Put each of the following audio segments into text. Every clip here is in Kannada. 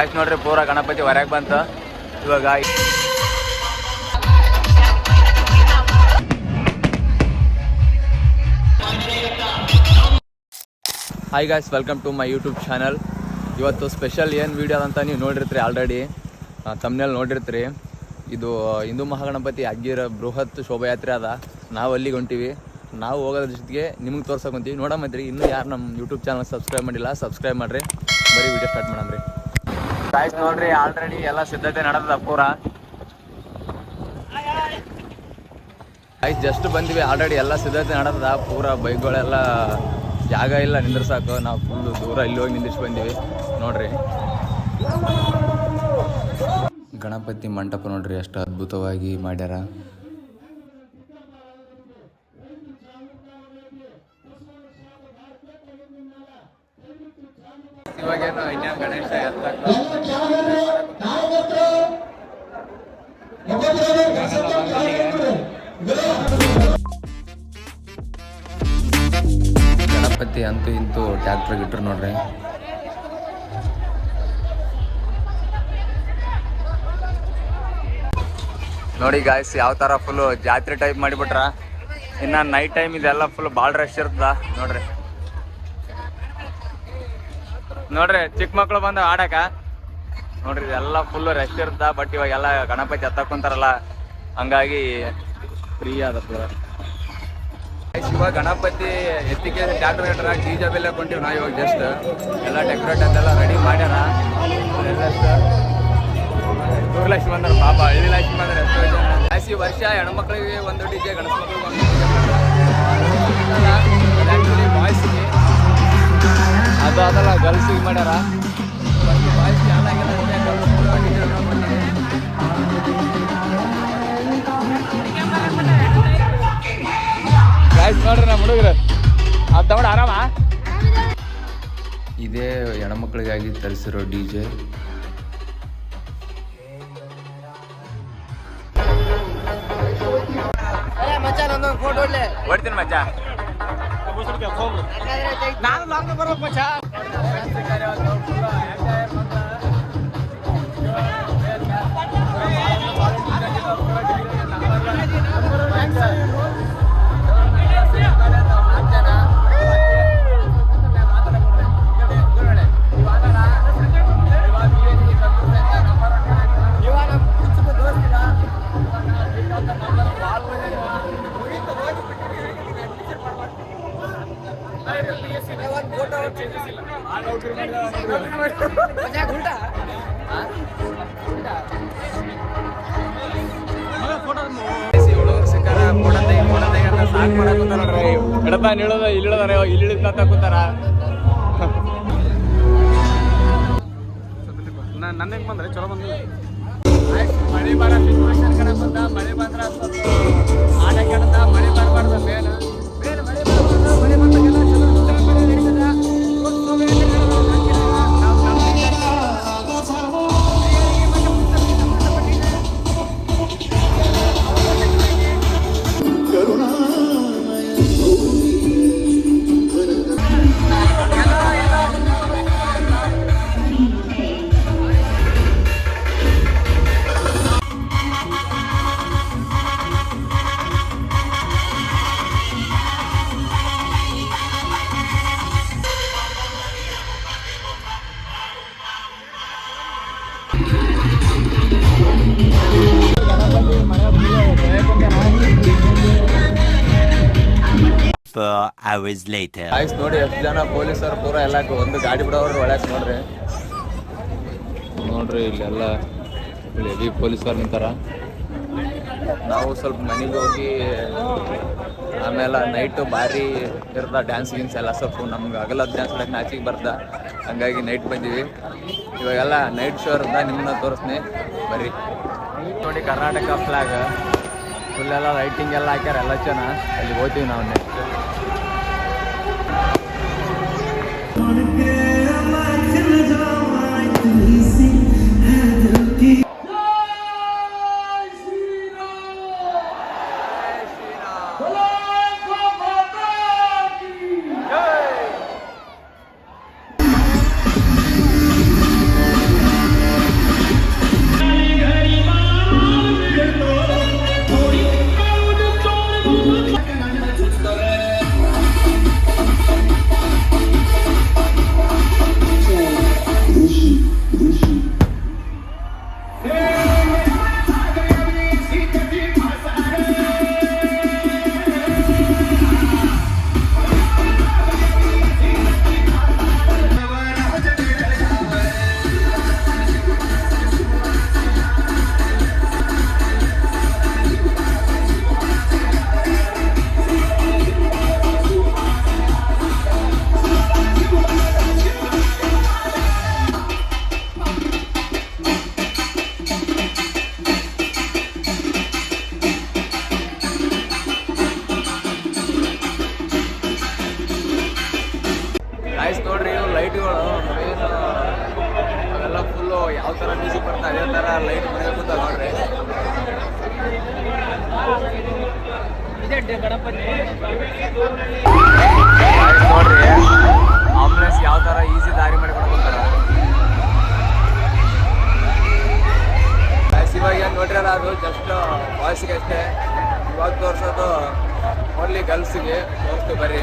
ಆಯ್ತು ನೋಡ್ರಿ, ಪೂರ ಗಣಪತಿ ಹೊರಗೆ ಬಂತ. ಇವಾಗ hi guys welcome to my YouTube channel ಇವತ್ತು ಸ್ಪೆಷಲ್ ಏನು ವೀಡಿಯೋ ಅಂತ ನೀವು ನೋಡಿರ್ತೀರಿ ಆಲ್ರೆಡಿ ತಮ್ಮನೇಲಿ ನೋಡಿರ್ತೀರಿ. ಇದು ಹಿಂದೂ ಮಹಾಗಣಪತಿ ಅಗ್ಗಿರ ಬೃಹತ್ ಶೋಭಾಯಾತ್ರೆ ಅದ. ನಾವು ಅಲ್ಲಿಗೆ ಹೊಂಟೀವಿ. ನಾವು ಹೋಗೋದ್ರ ಜೊತೆಗೆ ನಿಮ್ಗೆ ತೋರ್ಸಕ್ಕೆ ಹೊಂತೀವಿ ನೋಡಮ್ಮದ್ರಿ ಇನ್ನೂ ಯಾರು ನಮ್ಮ ಯೂಟ್ಯೂಬ್ ಚಾನಲ್ ಸಬ್ಸ್ಕ್ರೈಬ್ ಮಾಡಿಲ್ಲ ಸಬ್ಸ್ಕ್ರೈಬ್ ಮಾಡಿರಿ. ಬರೀ ವೀಡಿಯೋ ಸ್ಟಾರ್ಟ್ ಮಾಡಮ್ರಿ. ಗಾಯ್ಸ್ ನೋಡ್ರಿ ಆಲ್ರೆಡಿ ಎಲ್ಲ ಸಿದ್ಧತೆ ನಡೆದ ಪೂರ. ಗಾಯ್ಸ್ ಜಸ್ಟ್ ಬಂದ್ವಿ ಆಲ್ರೆಡಿ ಎಲ್ಲ ಸಿದ್ಧತೆ ನಡೆದ ಪೂರ ಬೈಕ್ಗಳೆಲ್ಲ ಜಾಗ ಇಲ್ಲ ನಿಂದ್ರಸಾಕು ನಾವು ಫುಲ್ ದೂರ ಇಲ್ಲಿ ಹೋಗಿ ನಿಂದಿಸಿ ಬಂದಿವಿ. ನೋಡ್ರಿ. ಗಣಪತಿ ಮಂಟಪ ನೋಡ್ರಿ ಎಷ್ಟು ಅದ್ಭುತವಾಗಿ ಮಾಡ್ಯಾರ. ಇವಾಗೇನು ಇನ್ಯಾವ ಗಣೇಶ ಗಣಪತಿ ಅಂತೂ ಇಂತೂ ಟ್ಯಾಕ್ಟ್ರ್ ಗಿಟ್ರು ನೋಡ್ರಿ. ನೋಡಿ ಗಾಯ್ಸ್ ಯಾವ ಥರ ಫುಲ್ಲು ಜಾತ್ರೆ ಟೈಪ್ ಮಾಡಿಬಿಟ್ರ? ಇನ್ನು ನೈಟ್ ಟೈಮ್ ಇದೆಲ್ಲ ಫುಲ್ ಭಾಳ ರಶ್ ಇರ್ತದ ನೋಡ್ರಿ. ನೋಡ್ರಿ, ಚಿಕ್ಕ ಮಕ್ಳು ಬಂದು ಆಡಕ. ನೋಡ್ರಿ, ಇದೆಲ್ಲ ಫುಲ್ ರೆಸ್ಟ್ ಇರುತ್ತ? ಬಟ್ ಇವಾಗ ಎಲ್ಲ ಗಣಪತಿ ಹತ್ತಕ್ ಕುಂತಾರಲ್ಲ. ಹಂಗಾಗಿ ಫ್ರೀ ಪೂರ ಇವಾಗ ಗಣಪತಿ ಎತ್ತಿಕೆ ಟ್ಯಾಕ್ಟರ್ ಗಿಟ್ರ ಡಿಜೆ ಬೆಲ್ಲ ಕೊಂಡಿವಿ ನಾ ಇವಾಗ ಜಸ್ಟ್ ಎಲ್ಲ ಡೆಕೋರೇಟ್ ಅಂತೆಲ್ಲ ರೆಡಿ ಮಾಡ್ಯಾರ. ಲಕ್ಷ್ಮಿ ಬಂದ್ರೆ, ಪಾಪ. ಹಳ್ಳಿ ಲಕ್ಷ್ಮಿ ಬಂದ್ರೆ ಜಾಸ್ತಿ ವರ್ಷ ಹೆಣ್ಮಕ್ಳಿಗೆ ಒಂದು ಡಿಜೆ ಗಣಪತಿ ಬಾಯ್ಸಿಗೆ ಅದು ಅದಲ್ಲ ಗರ್ಲ್ಸಿಗೆ ಮಾಡ್ಯಾರ. ಗಾಯ್ಸ್ ನೋಡ್ರಿ ನಮ್ಮ ಹುಡುಗರು. ಅದು ತಗೊಂಡು ಆರಾಮ? ಇದೇ ಹೆಣ್ಮಕ್ಳಿಗಾಗಿ ತರಿಸಿರೋ ಡಿ ಜೆ. ಹೊಡ್ತೀನಿ ಮಚ್ಚ ನಾನು ಲಾಂಗ್ ಬರ್ಬೇಕು ಮಚ್ಚ. Yeah. ಇಳಿದ ಕೂತಾರ? ನನ್ನ ಹೆಂಗ್ ಬಂದ್ರೆ? ಚಲೋ ಬಂದಿಲ್ಲ. ಮಳೆ ಬರ ಮಳೆ ಬಂದ್ರ ಆಟ ಕೆಡದ ಮಳೆ ಬರಬಾರ್ದ ಮೇನ್. Four hours later. ಆಯ್ತು ನೋಡಿ ಎಷ್ಟು ಜನ ಪೊಲೀಸರು ಪೂರ ಎಲ್ಲ ಒಂದು ಗಾಡಿ ಬಿಡೋರು ಒಳಗೆ ನೋಡ್ರಿ. ನೋಡ್ರಿ ಇಲ್ಲೆಲ್ಲ ಇಲ್ಲಿ ಹೆವಿ ಪೊಲೀಸರು ನಿಂತಾರ. ನಾವು ಸ್ವಲ್ಪ ಮನೆಗೆ ಹೋಗಿ ಆಮೇಲೆ ನೈಟು ಭಾರಿ ಇರ್ದ ಡ್ಯಾನ್ಸ್ ಗೀನ್ಸ್ ಎಲ್ಲ ಸ್ವಲ್ಪ ನಮ್ಗೆ ಅಗಲ ಡ್ಯಾನ್ಸ್ ಮಾಡಕ್ಕೆ ನಾಚಿಗೆ ಬರ್ದ. ಹಂಗಾಗಿ ನೈಟ್ ಬಂದೀವಿ. ಇವಾಗೆಲ್ಲ ನೈಟ್ ಶೋ ಇರ್ದ ನಿಮ್ಮನ್ನ ತೋರಿಸ್ತೀನಿ. ಬರ್ರಿ. ನೋಡಿ ಕರ್ನಾಟಕ ಫ್ಲಾಗ್ ಎಲ್ಲ ಲೈಟಿಂಗ್ ಎಲ್ಲ ಹಾಕ್ಯಾರ ಎಲ್ಲ ಜನ. ಅಲ್ಲಿ ಹೋಗ್ತೀವಿ ನಾವು ನೆಕ್ಸ್ಟ್ ಥರ ಮ್ಯೂಸಿಕ್ ಬರ್ತಾ ಅದೇ ಥರ ಲೈಟ್ ಮನೆ ಕೂತ ನೋಡ್ರಿ. ಆಂಬುಲೆನ್ಸ್ ಯಾವ ಥರ ಈಸಿ ದಾರಿ ಇವಾಗ ಏನು ನೋಡ್ರಲ್ಲ ಅದು? ಜಸ್ಟ್ ಬಾಯ್ಸ್ಗೆ ಅಷ್ಟೇ. ಇವಾಗ ತೋರ್ಸೋದು ಓನ್ಲಿ ಗರ್ಲ್ಸ್ಗೆ ತೋರಿಸ್ತು ಬರ್ರಿ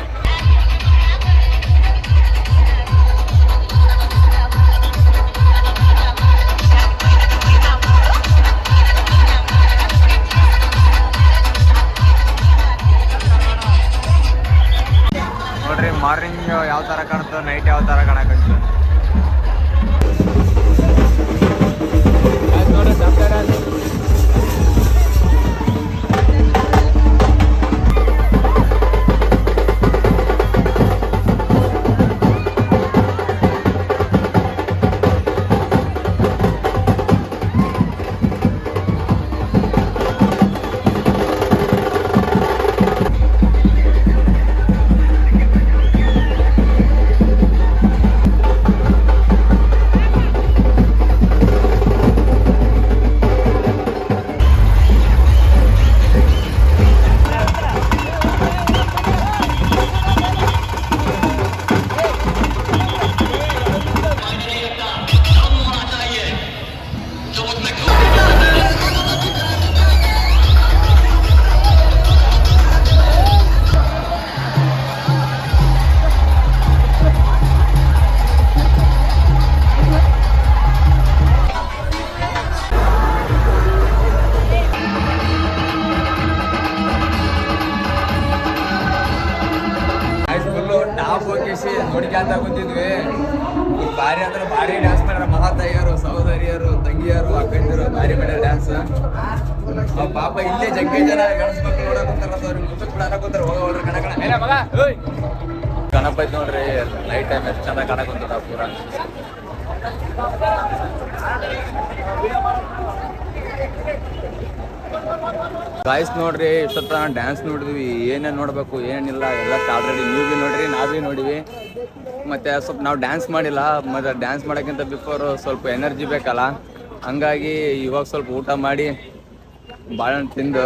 ಕುಂತಿದ್ವಿ ಇವ್ರು ಭಾರಿ ಅಂದ್ರೆ ಭಾರಿ ಡ್ಯಾನ್ಸ್ ಮಾಡ್ಯಾರ ಮಹಾತಾಯಿಯರು ಸಹೋದರಿಯರು ತಂಗಿಯರು ಅಕ್ಕಂದಿರು ಭಾರಿ ಮಾಡ್ಯಾರ ಡ್ಯಾನ್ಸ್ ಅವ್ ಪಾಪ ಇಲ್ಲೇ ಜಗ್ಗಿ ಜನ ಗಣಸ್ಬೇಕು ಮಕ್ಳು ನೋಡಕ್ ಕುಂತಾರ ಅವ್ರಿಗೆ ಕುಂತಾರ. ಹೋಗ ಹೋಗ್ರಿ ಕಣ ಕಣ. ಏನ ಮಗ ನೋಡ್ರಿ ನೈಟ್ ಟೈಮ್ ಎಷ್ಟು ಚೆನ್ನಾಗಿ ಕಾಣಕ್ ಕುಂತದ ಪೂರ. ಗಾಯ್ಸ್ ನೋಡ್ರಿ, ಇಷ್ಟೊತ್ತ ಡ್ಯಾನ್ಸ್ ನೋಡಿದ್ವಿ. ಏನೇನು ನೋಡ್ಬೇಕು ಏನಿಲ್ಲ ಎಲ್ಲ ಆಲ್ರೆಡಿ ನೀವು ಭೀ ನೋಡ್ರಿ, ನಾವೇ ಭೀ ನೋಡಿವಿ. ಮತ್ತೆ ಸ್ವಲ್ಪ ನಾವು ಡ್ಯಾನ್ಸ್ ಮಾಡಿಲ್ಲ. ಮತ್ತೆ ಡ್ಯಾನ್ಸ್ ಮಾಡೋಕ್ಕಿಂತ ಬಿಫೋರ್ ಸ್ವಲ್ಪ ಎನರ್ಜಿ ಬೇಕಲ್ಲ. ಹಂಗಾಗಿ ಇವಾಗ ಸ್ವಲ್ಪ ಊಟ ಮಾಡಿ ಬಾಳೆಹಣ್ಣು ತಿಂದು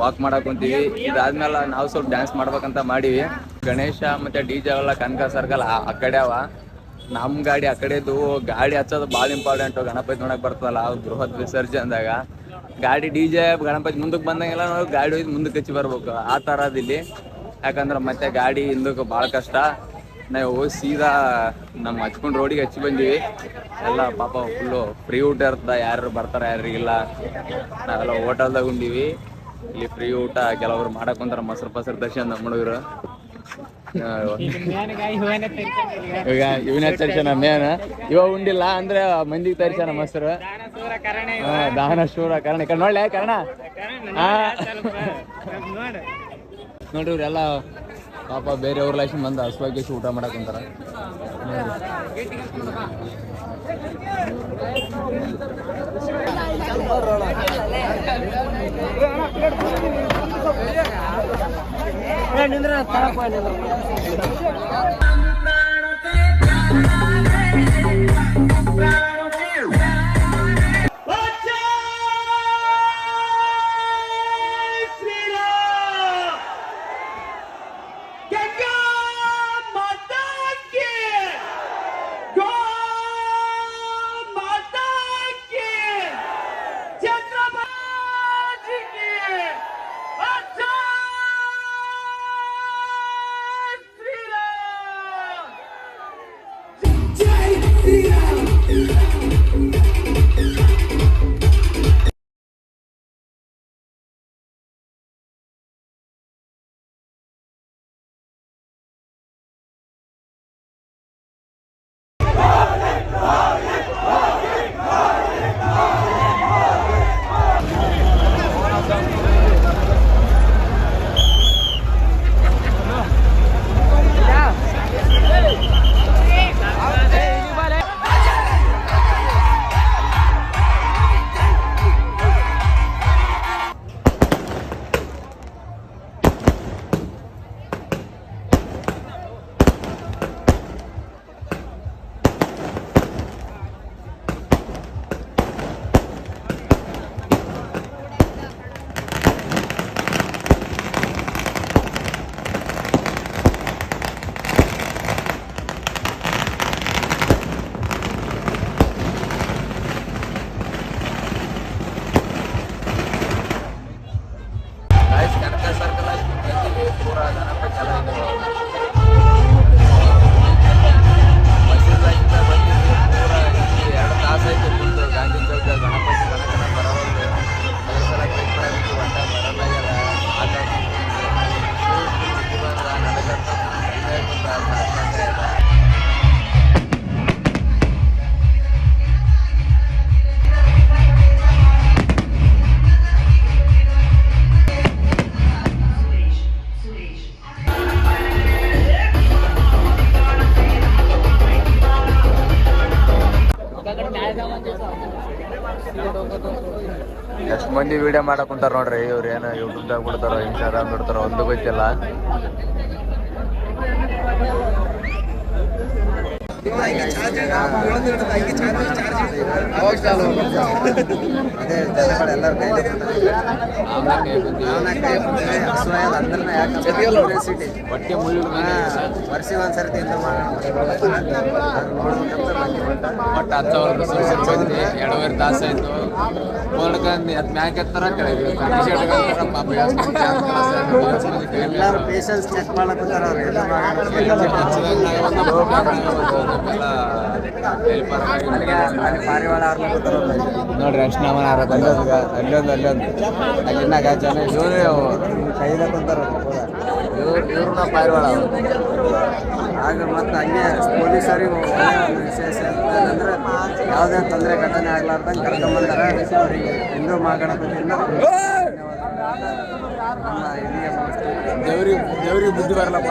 ವಾಕ್ ಕುಂತೀವಿ. ಇದಾದ್ಮೇಲೆ ನಾವು ಸ್ವಲ್ಪ ಡ್ಯಾನ್ಸ್ ಮಾಡ್ಬೇಕಂತ ಮಾಡೀವಿ. ಗಣೇಶ ಮತ್ತೆ ಡಿ ಜೆ ಎಲ್ಲ ಕನಕ ಸರ್ಕಲ್ ಆ ಕಡೆ ಅವ. ನಮ್ಮ ಗಾಡಿ ಆ ಕಡೆದು ಗಾಡಿ ಹಚ್ಚೋದು ಭಾಳ ಇಂಪಾರ್ಟೆಂಟ್ ಗಣಪತಿ ನೋಡಕ್ ಬರ್ತದಲ್ಲ ಬೃಹತ್ ವಿಸರ್ಜನೆದಾಗ. ಗಾಡಿ ಡಿ ಜೆ ಗಣಪತಿ ಮುಂದಕ್ಕೆ ಬಂದಂಗೆಲ್ಲ ನಾವು ಗಾಡಿ ಒಯ್ದು ಮುಂದಕ್ಕೆ ಹಚ್ಚಿ ಬರ್ಬೇಕು. ಆ ಥರ ಇಲ್ಲಿ. ಯಾಕಂದ್ರೆ ಮತ್ತೆ ಗಾಡಿ ಹಿಂದಕ್ಕೆ ಭಾಳ ಕಷ್ಟ. ನಾವು ಹೋಗಿ ಸೀದಾ ನಮ್ಮ ಹಚ್ಕೊಂಡು ರೋಡಿಗೆ ಹಚ್ಚಿ ಬಂದೀವಿ. ಎಲ್ಲ ಪಾಪ ಫುಲ್ಲು ಫ್ರೀ ಊಟ ಇರ್ತದೆ. ಯಾರು ಬರ್ತಾರೆ ಯಾರಿಗಿಲ್ಲ ನಾವೆಲ್ಲ ಹೋಟೆಲ್ದಾಗ ಉಂಡೀವಿ. ಇಲ್ಲಿ ಫ್ರೀ ಊಟ ಕೆಲವರು ಮಾಡಕ್ ಕುಂತಾರ. ಮೊಸರು ಪಸರು ದರ್ಶನ ನಮ್ಮ ಹುಡುಗರು. ಈಗ ಇವನ ತರ್ಸನ ಮೇನ ಇವ ಉಂಡಿಲ್ಲ ಅಂದ್ರೆ ಮಂದಿಗೆ ತರ್ಸನ ಮೊಸರು ಹಾ, ದಾನ ಶೂರ ಕಾರಣ. ಈಗ ನೋಡ್ಲೆ ಕರ್ಣ? ಹಾ. ನೋಡ್ರಿ ಇವ್ರೆಲ್ಲ ಪಾಪ ಬೇರೆ ಊರ್ ಲಕ್ಷ್ಮಿ ಬಂದ. ಹಸುವಾಗಿ ಊಟ ಮಾಡಕ್ ಕುಂತಾರ ಶ್ರೀರಾಮ್ ಎಷ್ಟು ಮಂದಿ ವಿಡಿಯೋ ಮಾಡಕ್ ಕುಂತಾರ ನೋಡ್ರಿ? ಇವ್ರು ಏನು ಯೂಟ್ಯೂಬ್ದಾಗ ಬಿಡ್ತಾರೋ ಇನ್ಸ್ಟಾಗ್ರಾಮ್ ಬಿಡ್ತಾರೋ ಒಂದು ಗೊತ್ತಿಲ್ಲ. ಅದೇ ಜನಗಳೆಲ್ಲರ ಕೈಲಿ ಸಿಟಿ ಹೊಟ್ಟೆ ಮುಳ್ಳು ವರ್ಷಿಗೆ ಒಂದ್ಸರಿ ತಿಂದು ಮಾಡೋಣ ನೋಡ್ಬೇಕಂತ ಬಂದಿ ಬಟ್ ಹತ್ತು ಸಾವಿರ ಎರಡೂವರೆ ತಾಸು ಆಯ್ತು ನೋಡ್ಕೊಂಡು ಅದ್ ಮ್ಯಾಕ್ ಎತ್ತರ ಎಲ್ಲರೂ ಪೇಷನ್ಸ್ ಚೆಕ್ ಮಾಡಕತ್ತಾರ ನೋಡ್ರಿ ಅಷ್ಟು ಮನ ಬಂದದ ಅಲ್ಲೊಂದು ಅಲ್ಲೊಂದು. ಅಲ್ಲಿನಾಗ ಜನ ಇವರೇ ಕೈದ ಕುಂತಾರ ಇವ್ರು ಇವ್ರನ್ನ ಪಾರಿವಾಳ ಆಗ ಮತ್ತೆ ಹಂಗೆ ಪೊಲೀಸರಿಗೆ ವಿಶೇಷ ಅಂದ್ರೆ ಯಾವುದೇ ತೊಂದರೆ ಘಟನೆ ಆಗ್ಲಾರ್ದಂಗೆ ಕರ್ಕೊಂಬಂದಾರ. ಅವರಿಗೆ ಹಿಂದೂ ಸಂಸ್ಥೆ ದೇವ್ರಿಗೆ ದೇವ್ರಿಗೆ ಬುದ್ಧಿ ಬರಲ್ಲಪ್ಪ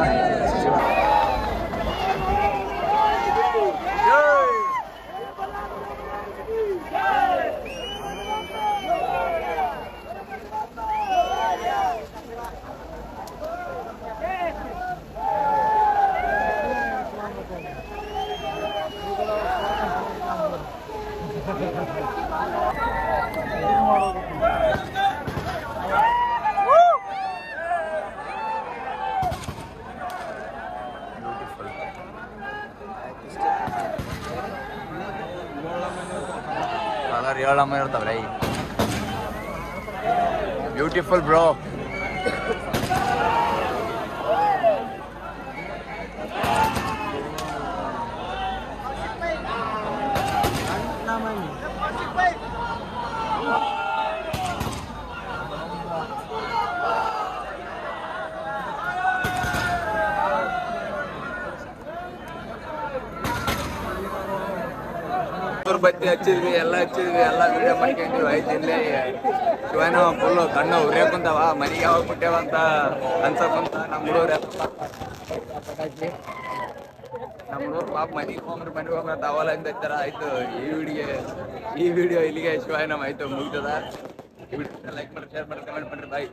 ಬ್ಯೂಟಿಫುಲ್ ಬ್ರೋ ಬತ್ತಿ ಹಚ್ಚಿದ್ವಿ, ಎಲ್ಲ ಹಚ್ಚಿದ್ವಿ, ಎಲ್ಲ ವಿಡಿಯೋ ಮಾಡ್ಕೊಂಡಿದ್ವಿ ಐದು ಇಲ್ಲೇ ಶಿವನ ಫುಲ್ಲು ಕಣ್ಣು ಉರಿಯ ಕುಂತಾವ. ಮನೆಗೆ ಯಾವಾಗ ಬಿಟ್ಟೇವಂತ ಅನ್ಸಕ್ಕಂತ ನಮ್ಮ ಹುಡುಗರು ನಮ್ಮ ಹುಡುಗರು ಪಾಪ ಮನೆಗೆ ಹೋಗ್ರಿ, ಮನೆಗೆ ಹೋಗ್ರ ತಾವಲ್ಲ ಅಂತ ಆಯ್ತು, ಈ ವಿಡಿಯೋ ಈ ವಿಡಿಯೋ ಇಲ್ಲಿಗೆ ಶಿವಾಯನಮ್ ಆಯ್ತು ಮುಗಿತದ ಲೈಕ್ ಮಾಡಿ ಶೇರ್ ಮಾಡಿ ಕಮೆಂಟ್ ಮಾಡ್ರಿ ಬಾಯ್